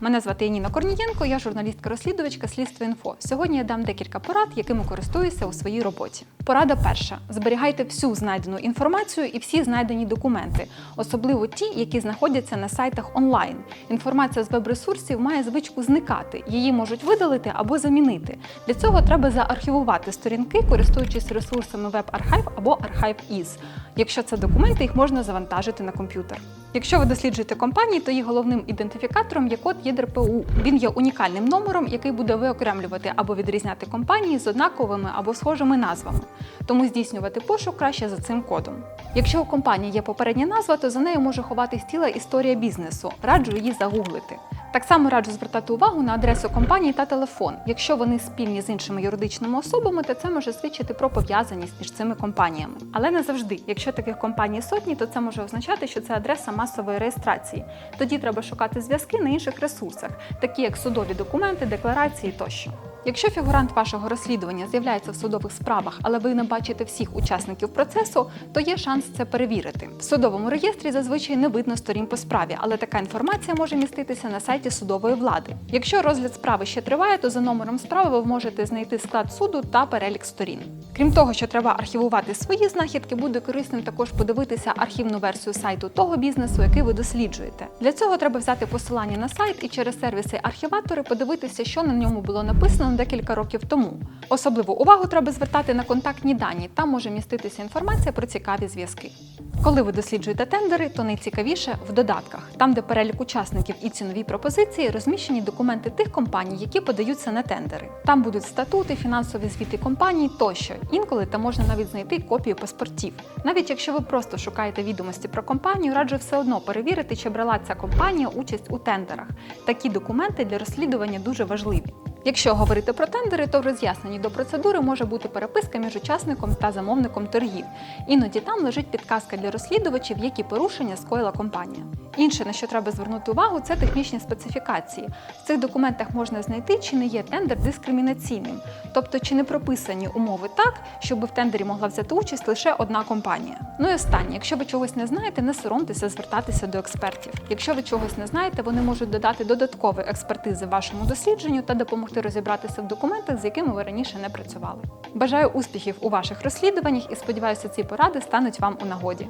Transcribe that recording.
Мене звати Яніна Корнієнко, я журналістка-розслідувачка Слідство інфо. Сьогодні я дам декілька порад, якими користуюся у своїй роботі. Порада перша: зберігайте всю знайдену інформацію і всі знайдені документи, особливо ті, які знаходяться на сайтах онлайн. Інформація з веб-ресурсів має звичку зникати, її можуть видалити або замінити. Для цього треба заархівувати сторінки, користуючись ресурсами WebArchive або ArchiveIS. Якщо це документи, їх можна завантажити на комп'ютер. Якщо ви досліджуєте компанії, то її головним ідентифікатором є код ЄДРПУ. Він є унікальним номером, який буде виокремлювати або відрізняти компанії з однаковими або схожими назвами. Тому здійснювати пошук краще за цим кодом. Якщо у компанії є попередня назва, то за нею може ховатись ціла історія бізнесу. Раджу її загуглити. Так само раджу звертати увагу на адресу компанії та телефон. Якщо вони спільні з іншими юридичними особами, то це може свідчити про пов'язаність між цими компаніями. Але не завжди. Якщо таких компаній сотні, то це може означати, що це адреса масової реєстрації. Тоді треба шукати зв'язки на інших ресурсах, такі як судові документи, декларації тощо. Якщо фігурант вашого розслідування з'являється в судових справах, але ви не бачите всіх учасників процесу, то є шанс це перевірити. В судовому реєстрі зазвичай не видно сторін по справі, але така інформація може міститися на сайті судової влади. Якщо розгляд справи ще триває, то за номером справи ви можете знайти склад суду та перелік сторін. Крім того, що треба архівувати свої знахідки, буде корисним також подивитися архівну версію сайту того бізнесу, який ви досліджуєте. Для цього треба взяти посилання на сайт і через сервіси архіватори подивитися, що на ньому було написано декілька років тому. Особливу увагу треба звертати на контактні дані. Там може міститися інформація про цікаві зв'язки. Коли ви досліджуєте тендери, то найцікавіше в додатках, там, де перелік учасників і цінові пропозиції, розміщені документи тих компаній, які подаються на тендери. Там будуть статути, фінансові звіти компаній тощо. Інколи там можна навіть знайти копії паспортів. Навіть якщо ви просто шукаєте відомості про компанію, раджу все одно перевірити, чи брала ця компанія участь у тендерах. Такі документи для розслідування дуже важливі. Якщо говорити про тендери, то в роз'ясненні до процедури може бути переписка між учасником та замовником торгів. Іноді там лежить підказка для розслідувачів, які порушення скоїла компанія. Інше, на що треба звернути увагу, це технічні специфікації. В цих документах можна знайти, чи не є тендер дискримінаційним, тобто чи не прописані умови так, щоб в тендері могла взяти участь лише одна компанія. Ну і останнє, якщо ви чогось не знаєте, не соромтеся звертатися до експертів. Якщо ви чогось не знаєте, вони можуть додати додаткові експертизи вашому дослідженню та допомогти розібратися в документах, з якими ви раніше не працювали. Бажаю успіхів у ваших розслідуваннях і сподіваюся, ці поради стануть вам у нагоді.